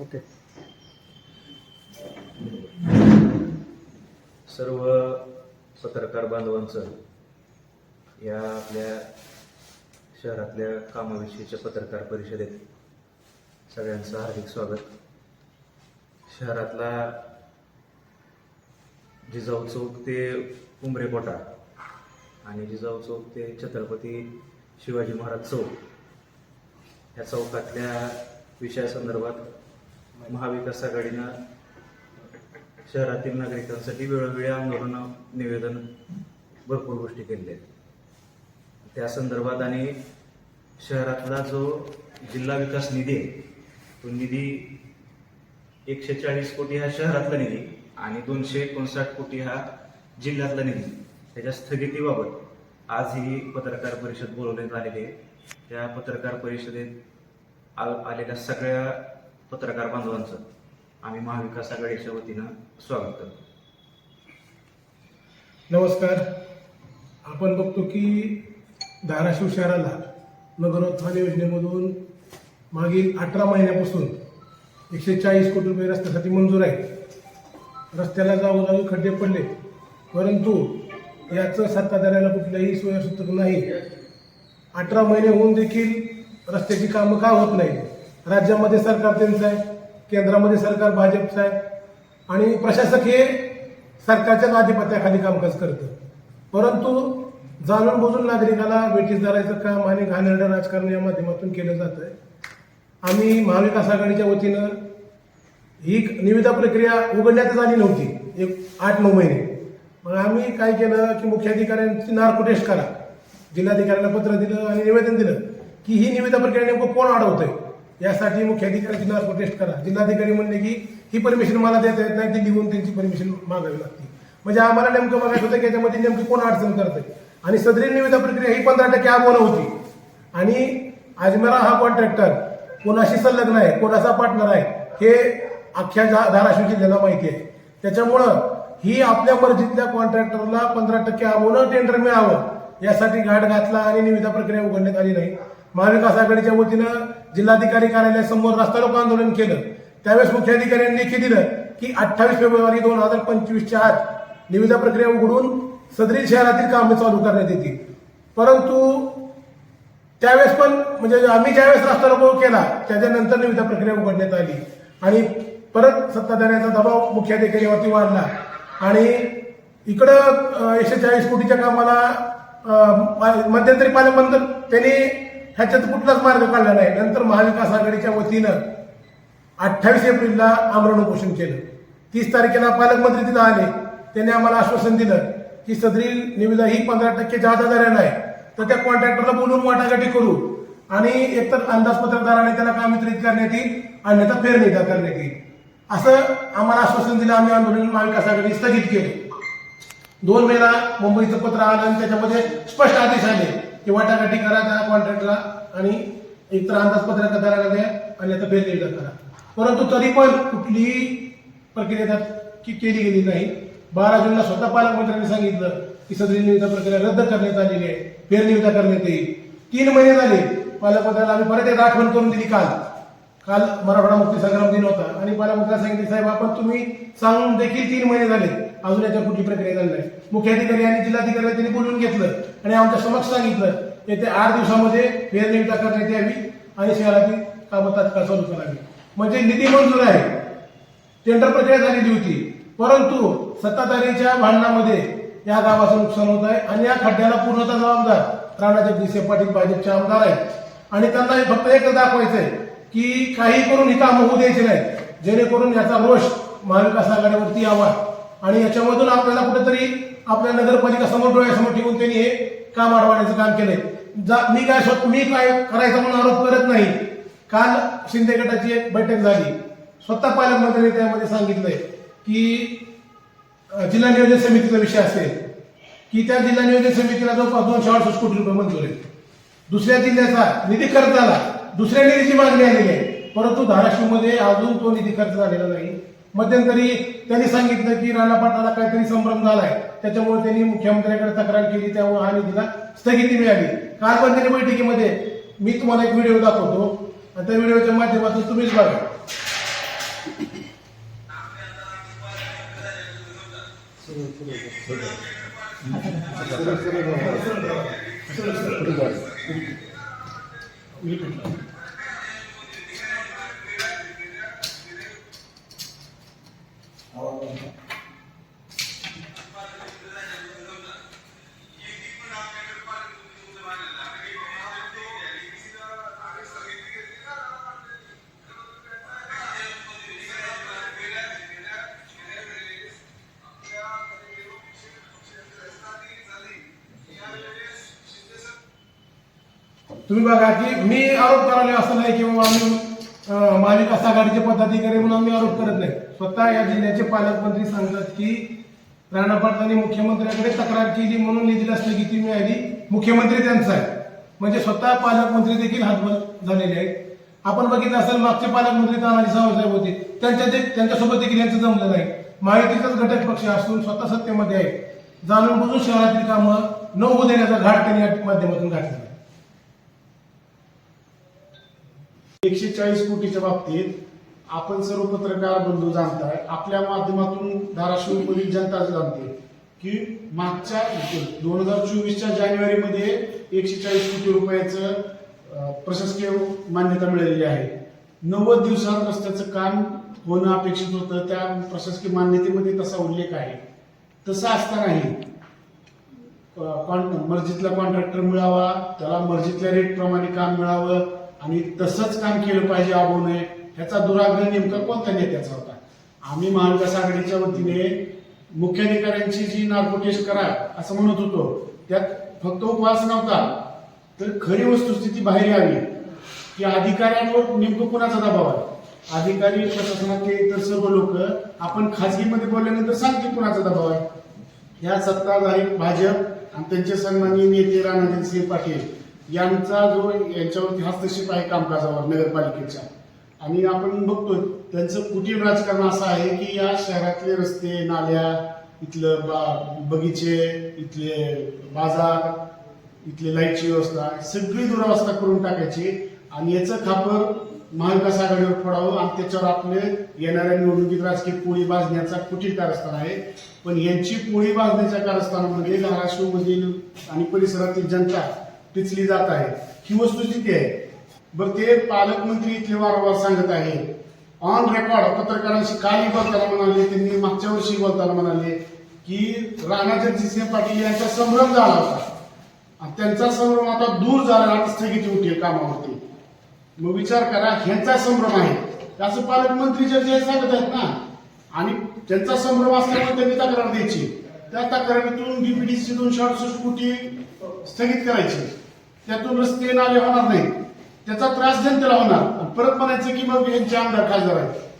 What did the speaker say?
Okay सर्व पत्रकार बांधवांचं या आपल्या शहरातल्या कामाविषयीच्या पत्रकार परिषदेत सगळ्यांचं हार्दिक स्वागत. शहरातला जिजाऊ चौक ते उमरेकोटा आणि जिजाऊ चौक ते छत्रपती शिवाजी महाराज चौक या चौकातल्या विषयासंदर्भात महाविकास आघाडीनं शहरातील नागरिकांसाठी वेळोवेळी आंदोलन निवेदन भरपूर गोष्टी केलेल्या आहेत. त्या संदर्भात आणि शहरातला जो जिल्हा विकास निधी आहे तो निधी एकशे चाळीस कोटी हा शहरातला निधी आणि दोनशे एकोणसाठ कोटी हा जिल्ह्यातला निधी त्याच्या स्थगितीबाबत आज ही पत्रकार परिषद बोलवण्यात आलेली आहे. त्या पत्रकार परिषदेत आ- आलेल्या सगळ्या पत्रकार बांधवांचं आम्ही महाविकास आघाडीच्या वतीनं स्वागत करतो. नमस्कार. आपण बघतो की धाराशिव शहराला नगरोत्थान योजनेमधून मागील अठरा महिन्यापासून एकशे चाळीस कोटी रुपये रस्त्यासाठी मंजूर आहे रस्त्याला जागोजागी खड्डे पडले परंतु याचं सत्ताधाऱ्याला कुठल्याही सोयीसूचक नाही. अठरा महिने होऊन देखील रस्त्याची कामं का होत नाही राज्यामध्ये सरकार त्यांचं आहे केंद्रामध्ये सरकार भाजपचं आहे. आणि प्रशासक हे सरकारच्याच आधिपत्याखाली कामकाज करतं. परंतु जाणून बुजून नागरिकाला वेटीस धरायचं काम आणि घाणेरडं राजकारण या माध्यमातून केलं जात आहे आम्ही महाविकास आघाडीच्या वतीनं ही निविदा प्रक्रिया उघडण्यातच आली नव्हती एक आठ नऊ महिने. मग आम्ही काय केलं की मुख्याधिकाऱ्यांची नार्को टेस्ट करा. जिल्हाधिकाऱ्यांना पत्र दिलं आणि निवेदन दिलं की ही निविदा प्रक्रिया नेमकं कोण अडवतंय? यासाठी मुख्याधिकाऱ्यांची नार्को टेस्ट करा. जिल्हाधिकारी म्हणले की ही परमिशन मला देता येत नाही ती लिहून त्यांची परमिशन मागावी लागते. म्हणजे आम्हाला नेमकं बघायचं होतं की याच्यामध्ये नेमकी कोण अडचण करतंय. आणि सदरी निविदा प्रक्रिया ही पंधरा टक्के आव्हानं होती. आणि अजमेरा हा कॉन्ट्रॅक्टर कोणाशी संलग्न आहे कोणाचा पार्टनर आहे हे अख्ख्या धाराशिव जिल्ह्याला माहिती आहे. त्याच्यामुळं ही आपल्या मर्जीतल्या कॉन्ट्रॅक्टरला पंधरा टक्के आव्हानं टेंडर मिळावं. यासाठी घाट घातला आणि निविदा प्रक्रिया उघडण्यात आली नाही. महाविकास आघाडीच्या वतीनं जिल्हाधिकारी कार्यालयासमोर रस्ता रोको आंदोलन केलं. त्यावेळेस मुख्याधिकाऱ्यांनी लेखी दिलं की अठ्ठावीस फेब्रुवारी दोन हजार पंचवीसच्या आत निविदा प्रक्रिया उघडून सदरी शहरातील कामे चालू करण्यात येतील. परंतु त्यावेळेस पण म्हणजे आम्ही ज्यावेळेस रस्ता रोको केला त्याच्यानंतर निविदा प्रक्रिया उघडण्यात आली. आणि परत सत्ताधाऱ्यांचा दबाव मुख्याधिकाऱ्यावरती वाढला. आणि इकडं एकशे चाळीस कोटीच्या कामाला मध्यंतरी पालकमंत्री त्यांनी ह्याच्यात कुठलाच मार्ग काढला नाही. नंतर महाविकास आघाडीच्या वतीनं अठ्ठावीस एप्रिलला आमरण उपोषण केलं. तीस तारखेला पालकमंत्री तिथं आले. त्यांनी आम्हाला आश्वासन दिलं की सदरील निविदा ही पंधरा टक्के जादा दराने आहे तर त्या कॉन्ट्रॅक्टरला बोलून वाटाघाटी करू. आणि एकतर अंदाजपत्रकाराने त्याला काम वितरित करण्यात येईल अन्यथा फेरनिदा करण्यात येईल. असं आम्हाला आश्वासन दिलं. आम्ही आंदोलन महाविकास आघाडी स्थगित केले. दोन मेला मुंबईचं पत्र आलं आणि त्याच्यामध्ये स्पष्ट आदेश आले की वाटाघाटी करा त्या कॉन्ट्रॅक्टला आणि एकतर अंदाजपत्रक करायला द्या आणि आता फेरनिदा करा. परंतु तरी पण कुठलीही प्रक्रिया त्यात की केली गेली नाही. बारा जूनला स्वतः पालकमंत्र्यांनी सांगितलं की सदरी निविदा प्रक्रिया रद्द करण्यात आलेली आहे. फेरनिविदा करण्यात येईल. तीन महिने झाले. पालकमंत्र्याला आम्ही परत एकदा आठवण करून दिली काल. काल मराठवाडा मुक्ती संग्राम दिन होता आणि पालकमंत्र्यांना सांगितले साहेब आपण तुम्ही सांगून देखील तीन महिने झाले. अजून याच्या कुठली प्रक्रिया झाली नाही. मुख्याधिकारी आणि जिल्हाधिकारी त्यांनी बोलून घेतलं आणि आमच्या समक्ष सांगितलं येत्या आठ दिवसामध्ये फेरनिविदा करण्यात यावी आणि शहरातील कामं तात्काळ चालू करावी. म्हणजे निधी मंजूर आहे. टेंडर प्रक्रिया झालेली होती. परंतु सत्ताधारीच्या भांडणामध्ये या गावाचं नुकसान होत आहे आणि या खड्ड्याला पूर्णतः जबाबदार राणा जगदीश पाटील भाजपचे आमदार आहेत. आणि त्यांना हे फक्त एकच दाखवायचंय की काही करून ही कामं होऊ द्यायची नाही जेणेकरून याचा रोष महाविकास आघाडीवरती यावा. आणि याच्यामधून आपल्याला कुठेतरी आपल्या नगरपालिका समोर डोळ्यासमोर ठेवून त्यांनी हे काम अडवण्याचं काम केलंय. जा मी काय स्वतः मी काय करायचा म्हणून आरोप करत नाही. काल शिंदे गटाची एक बैठक झाली. स्वतः पालकमंत्र्यांनी त्यामध्ये सांगितलंय की जिल्हा नियोजन समितीचा विषय असेल की त्या जिल्हा नियोजन समितीला जवळपास दोनशे अडसष्ट कोटी रुपये मंजूर आहेत. दुसऱ्या जिल्ह्याचा निधी खर्च झाला दुसऱ्या निधीची मागणी आलेली आहे. परंतु धाराशिवमध्ये अजून तो निधी खर्च झालेला नाही. मध्यंतरी त्यांनी सांगितलं की राणा पाटलाला काहीतरी संभ्रम झालाय. त्याच्यामुळे त्यांनी मुख्यमंत्र्यांकडे तक्रार केली त्यामुळे हा निधीला स्थगिती मिळाली. काल पण त्यांनी बैठकीमध्ये मी तुम्हाला एक व्हिडिओ दाखवतो. आणि त्या व्हिडिओच्या माध्यमातून तुम्हीच बघा. तुम्ही बघा की मी आरोप करायला असं नाही की बाबा आम्ही अं, महाविकास आघाडीचे पदाधिकारी म्हणून आम्ही आरोप करत नाही. स्वतः या जिल्ह्याचे पालकमंत्री सांगतात की राणा पाटलांनी मुख्यमंत्र्यांकडे तक्रार केली म्हणून निधीला स्थगिती मिळाली मुख्यमंत्री त्यांचा आहे. म्हणजे स्वतः पालकमंत्री देखील हातबल झालेले आहेत. आपण बघितलं असेल मागचे पालकमंत्री तानाजी सावंतसाहेब होते. त्यांच्या ते- त्यांच्यासोबत देखील यांचं जमलं नाही. माहितीचाच घटक पक्ष असून स्वतः सत्तेमध्ये आहे. जाणून बुजून शहरातील कामं न होऊ देण्याचा घाट त्यांनी या माध्यमातून घातलेला आहे. एकशे चाळीस कोटीच्या बाबतीत आपण सर्व पत्रकार बंधू जाणताय आपल्या माध्यमातून धाराशिव मधील जनता जाणते की मागच्या दोन हजार चोवीसच्या जानेवारीमध्ये एकशे चाळीस कोटी रुपयाचं प्रशासकीय मान्यता मिळालेली आहे. नव्वद दिवसात रस्त्याचं काम होणं अपेक्षित होतं त्या प्रशासकीय मान्यतेमध्ये तसा उल्लेख आहे. तसं असतानाही कॉन- मर्जीतला कॉन्ट्रॅक्टर मिळावा त्याला मर्जीतल्या रेटप्रमाणे काम मिळावं आणि तसंच काम केलं पाहिजे आबो नये ह्याचा दुराग्रह नेमका कोणत्या नेत्याचा होता? आम्ही महाविकास आघाडीच्या वतीने मुख्याधिकाऱ्यांची जी नार्को करा असं म्हणत होतो. त्यात फक्त उपवास नव्हता तर खरी वस्तुस्थिती बाहेर यावी. की अधिकाऱ्यांवर नेमकं कुणाचा दबाव आहे? अधिकारी प्रशासनातले इतर सर्व लोक आपण खाजगीमध्ये बोलल्यानंतर सांगते कुणाचा दबाव आहे. या सत्ताधारी भाजप आणि त्यांचे सन्माननीय नेते राणाजन सिंह पाटील यांचा जो यांच्यावरती हस्तक्षेप आहे कामकाजावर नगरपालिकेच्या. आणि आपण बघतो त्यांचं कुटील राजकारण असं आहे की या शहरातले रस्ते नाल्या इथलं बा बगीचे इथले बाजार इथले लाईटची व्यवस्था सगळी दुरावस्था करून टाकायची. आणि याचं खापर महाविकास आघाडीवर फोडावं आणि त्याच्यावर आपले येणाऱ्या निवडणुकीत राजकीय पोळी भाजण्याचा कुठील कारस्थान आहे? पण यांची पोळी भाजण्याच्या कारस्थानामध्ये धाराशिवमधील आणि परिसरातील जनता पिचली जात आहे. ही वस्तुस्थिती आहे. बरं ते पालकमंत्री इथले वारंवार सांगत आहे. ऑन रेकॉर्ड पत्रकारांशी काही बोलताना म्हणाले त्यांनी मागच्या वर्षी बोलताना म्हणाले की राणा जगजितसिंह पाटील यांचा संभ्रम झाला होता. आणि त्यांचा संभ्रम आता दूर झाला आता स्थगिती होती कामावरती. मग विचार करा ह्यांचा संभ्रम आहे. असं पालकमंत्री जे सांगत आहेत ना आणि त्यांचा संभ्रम असल्यामुळे त्यांनी तक्रार द्यायची. त्या तक्रारीतून डीपीडीसी दोनशे अडुसष्ट कोटी स्थगित करायची. त्यातून रस्ते नाले होणार नाही. त्याचा त्रास जनतेला होणार. परत म्हणायचं की मग यांचे आमदार खासदार आहेत.